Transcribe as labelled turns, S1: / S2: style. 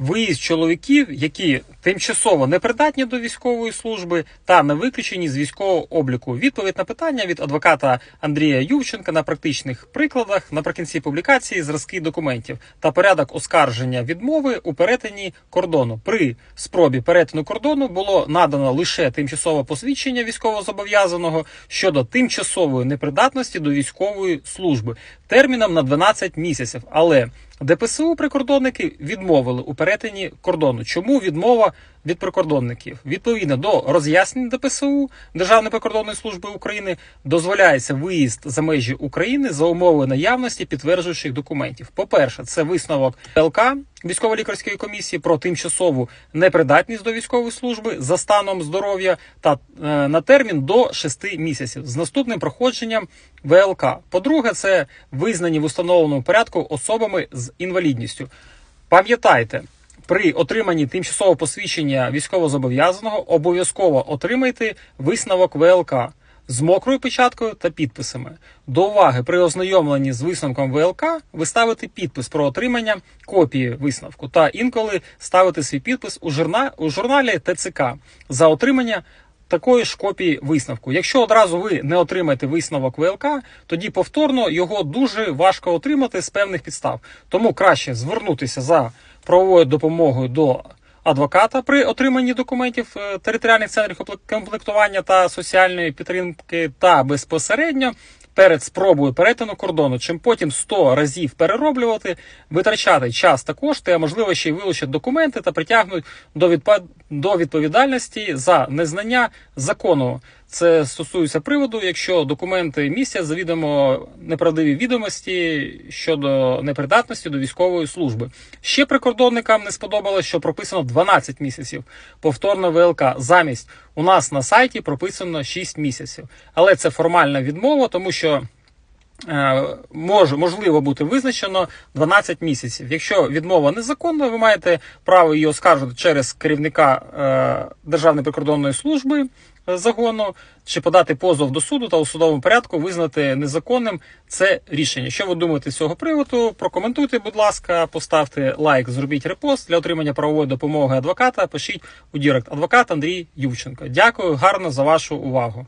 S1: виїзд чоловіків, які тимчасово непридатні до військової служби та не виключені з військового обліку. Відповідь на питання від адвоката Андрія Ювченка на практичних прикладах наприкінці публікації зразки документів та порядок оскарження відмови у перетині кордону. При спробі перетину кордону було надано лише тимчасове посвідчення військовозобов'язаного щодо тимчасової непридатності до військової служби терміном на 12 місяців. Але ДПСУ прикордонники відмовили у перетині кордону. Чому відмова від прикордонників? Відповідно до роз'яснень ДПСУ Державної прикордонної служби України дозволяється виїзд за межі України за умови наявності підтверджуючих документів. По-перше, це висновок ЛК військово-лікарської комісії про тимчасову непридатність до військової служби за станом здоров'я та е, на термін до 6 місяців з наступним проходженням ВЛК. По-друге, це визнані в установленому порядку особами з інвалідністю. Пам'ятайте, при отриманні тимчасового посвідчення військовозобов'язаного обов'язково отримайте висновок ВЛК з мокрою печаткою та підписами. До уваги при ознайомленні з висновком ВЛК ви ставите підпис про отримання копії висновку та інколи ставите свій підпис у, журна... у журналі ТЦК за отримання такої ж копії висновку. Якщо одразу ви не отримаєте висновок ВЛК, тоді повторно його дуже важко отримати з певних підстав. Тому краще звернутися за правовою допомогою до адвоката при отриманні документів е, територіальних центрів комплек- комплектування та соціальної підтримки та безпосередньо. Перед спробою перетину кордону, чим потім 100 разів перероблювати, витрачати час та кошти, а можливо ще й вилучать документи та притягнуть до відповідальності за незнання закону. Це стосується приводу, якщо документи містять завідомо неправдиві відомості щодо непридатності до військової служби. Ще прикордонникам не сподобалось, що прописано 12 місяців повторно ВЛК. Замість у нас на сайті прописано 6 місяців. Але це формальна відмова, тому що може можливо бути визначено 12 місяців. Якщо відмова незаконна, ви маєте право її оскаржити через керівника е, Державної прикордонної служби е, загону, чи подати позов до суду та у судовому порядку визнати незаконним це рішення. Що ви думаєте з цього приводу? Прокоментуйте, будь ласка, поставте лайк, зробіть репост для отримання правової допомоги адвоката. Пишіть у Дірект адвокат Андрій Ювченко. Дякую гарно за вашу увагу.